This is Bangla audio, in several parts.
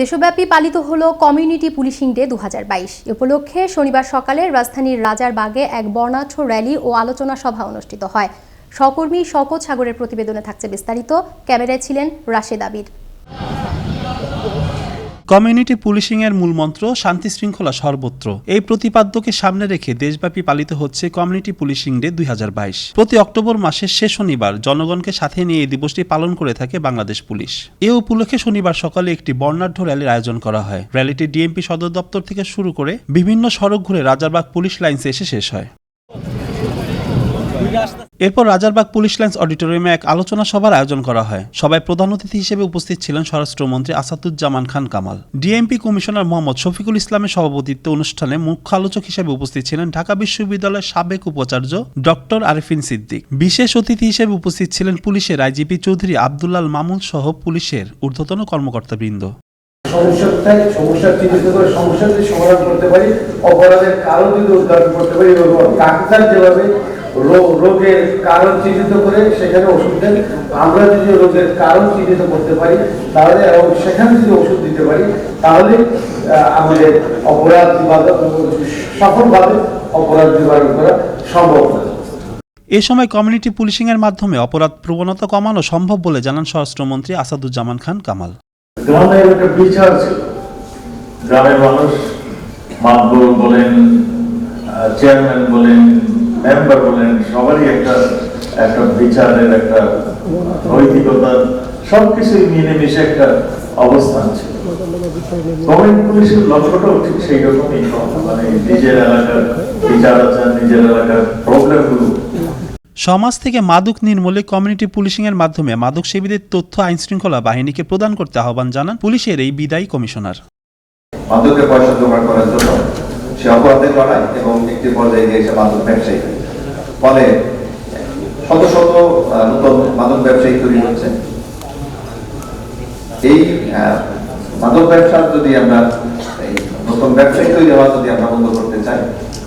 দেশব্যাপী পালিত হল কমিউনিটি পুলিশিং ডে দু এ উপলক্ষে শনিবার সকালে রাজধানীর রাজারবাগে এক বর্ণাঢ্য র্যালি ও আলোচনা সভা অনুষ্ঠিত হয়। সহকর্মী শকত সাগরের প্রতিবেদনে থাকছে বিস্তারিত। ক্যামেরায় ছিলেন রাশেদ আবির। কমিউনিটি পুলিশিং এর মূলমন্ত্র শান্তি শৃঙ্খলা সর্বত্র। এই প্রতিপাদ্যকে সামনে রেখে দেশব্যাপী পালিত হচ্ছে কমিউনিটি পুলিশিং ডে দুই হাজার বাইশ। প্রতি অক্টোবর মাসের শেষ শনিবার জনগণকে সাথে নিয়ে এই দিবসটি পালন করে থাকে বাংলাদেশ পুলিশ। এ উপলক্ষে শনিবার সকালে একটি বর্ণাঢ্য র্যালির আয়োজন করা হয়। র্যালিটি ডিএমপি সদর দপ্তর থেকে শুরু করে বিভিন্ন সড়ক ঘুরে রাজারবাগ পুলিশ লাইন্সে এসে শেষ হয়। এরপর রাজারবাগ পুলিশ লাইন্স অডিটোরিয়ামে এক আলোচনা সভার আয়োজন করা হয়। সবাই প্রধান অতিথি হিসেবে উপস্থিত ছিলেন স্বরাষ্ট্রমন্ত্রী আসাদুজ্জামান খান কামাল। ডিএমপি কমিশনার মোহাম্মদ শফিকুল ইসলামের সভাপতিত্বে অনুষ্ঠানে মুখ্য আলোচক হিসেবে উপস্থিত ছিলেন ঢাকা বিশ্ববিদ্যালয়ের সাবেক উপাচার্য ডক্টর আরিফিন সিদ্দিক। বিশেষ অতিথি হিসেবে উপস্থিত ছিলেন পুলিশের আইজিপি চৌধুরী আবদুল্লাল মামুন সহ পুলিশের ঊর্ধ্বতন কর্মকর্তাবৃন্দ। সমস্যাটাই, সমস্যা চিহ্নিত করে সমস্যা যদি সমাধান করতে পারি, অপরাধের কারণ যদি উদ্ধার করতে পারি এবং ডাক্তার যেভাবে রোগের কারণ চিহ্নিত করে সেখানে ওষুধ দেন। আমরা যদি রোগের কারণ চিহ্নিত করতে পারি তাহলে এবং সেখানে যদি ওষুধ দিতে পারি তাহলে আমাদের অপরাধ বিভাগ সফলভাবে অপরাধ নিবারণ করা সম্ভব হয় এ সময় কমিউনিটি পুলিশিং এর মাধ্যমে অপরাধ প্রবণতা কমানো সম্ভব বলে জানান স্বরাষ্ট্রমন্ত্রী আসাদুজ্জামান খান কামাল। গ্রামের একটা বিচার ছিল। গ্রামের মানুষ মাতবর বলেন চেয়ারম্যান বলেন মেম্বার বলেন সবারই একটা একটা বিচারের একটা নৈতিকতা সবকিছুই মিলেমিশে একটা অবস্থান ছিল। গভর্নমেন্ট পুলিশের লক্ষ্যটাও ঠিক সেই রকমই মানে নিজের এলাকার বিচার আচার নিজের এলাকার প্রবলেমগুলো। সমাজ থেকে মাদক নির্মূলে কমিউনিটি পুলিশিং এর মাধ্যমে মাদক সেবীদের তথ্য আইন শৃঙ্খলা বাহিনীকে প্রদান করতে আহ্বান জানান পুলিশের এই বিদায়ী কমিশনার। মাদকের পয়সা জোগাড় করার জন্য সে অপরাধে লড়াই এবং একটি পর্যায়ে গিয়ে সে মাদক ব্যবসায়ী ফলে শত শত নতুন মাদক ব্যবসায়ী তৈরি হচ্ছে। এই মাদক ব্যবসা যদি আমরা নতুন ব্যবসায়ী তৈরি হওয়া যদি আমরা বন্ধ করতে চাই,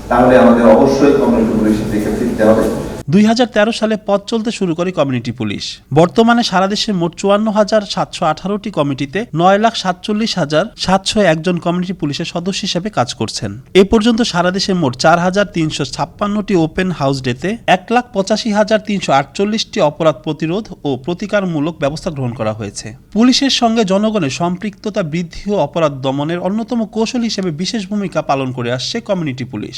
তাহলে আমাদের অবশ্যই কমিউনিটি পুলিশের দিকে ফিরতে হবে। দুই হাজার তেরো সালে পথ চলতে শুরু করে কমিউনিটি পুলিশ। বর্তমানে সারা দেশে মোট চুয়ান্ন হাজার সাতশো আঠারোটি কমিটিতে নয় লাখ সাতচল্লিশ হাজার সাতশো একজন কমিউনিটি পুলিশের সদস্য হিসেবে কাজ করছেন। এ পর্যন্ত সারা দেশে মোট চার হাজার তিনশো ছাপ্পান্নটি ওপেন হাউস ডেতে এক লাখ পঁচাশি হাজার তিনশো আটচল্লিশটি অপরাধ প্রতিরোধ ও প্রতিকারমূলক ব্যবস্থা গ্রহণ করা হয়েছে। পুলিশের সঙ্গে জনগণের সম্পৃক্ততা বৃদ্ধি ও অপরাধ দমনের অন্যতম কৌশল হিসেবে বিশেষ ভূমিকা পালন করে আসছে কমিউনিটি পুলিশ।